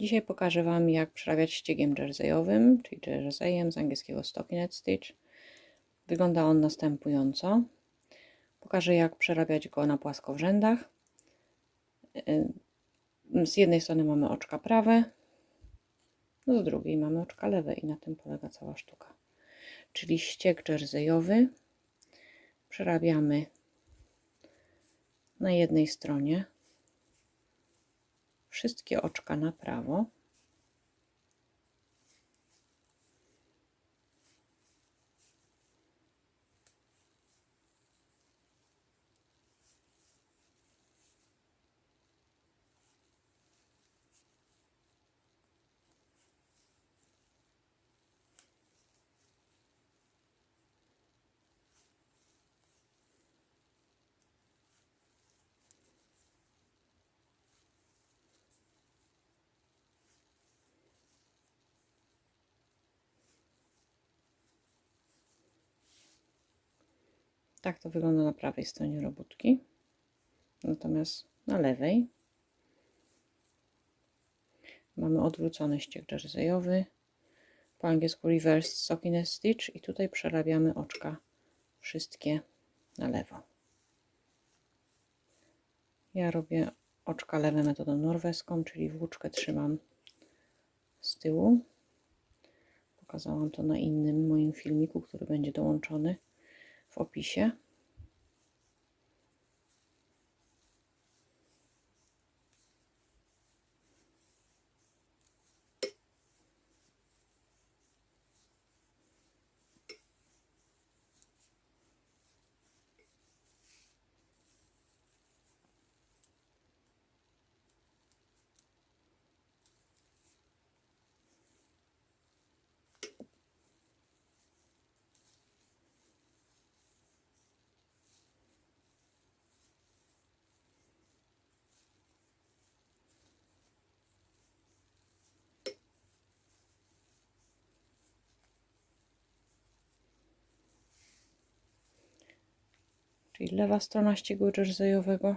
Dzisiaj pokażę Wam, jak przerabiać ściegiem jerseyowym, czyli jerseyem z angielskiego stockinette stitch. Wygląda on następująco. Pokażę, jak przerabiać go na płaskowrzędach. Y, z jednej strony mamy oczka prawe, z drugiej mamy oczka lewe i na tym polega cała sztuka. Czyli ścieg jerseyowy przerabiamy na jednej stronie wszystkie oczka na prawo. Tak to wygląda na prawej stronie robótki. Natomiast na lewej mamy odwrócony ścieg jerseyowy, po angielsku reverse stockinette stitch i tutaj przerabiamy oczka wszystkie na lewo. Ja robię oczka lewe metodą norweską, czyli włóczkę trzymam z tyłu. Pokazałam to na innym moim filmiku, który będzie dołączony w opisie. Czyli lewa strona ściegu jerseyowego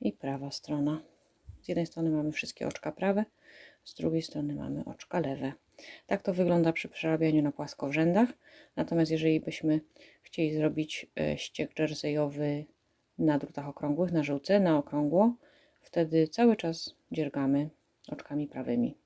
i prawa strona. Z jednej strony mamy wszystkie oczka prawe, z drugiej strony mamy oczka lewe. Tak to wygląda przy przerabianiu na płaskowrzędach. Natomiast jeżeli byśmy chcieli zrobić e, ścieg jerseyowy na drutach okrągłych, na żółce, na okrągło, wtedy cały czas dziergamy oczkami prawymi.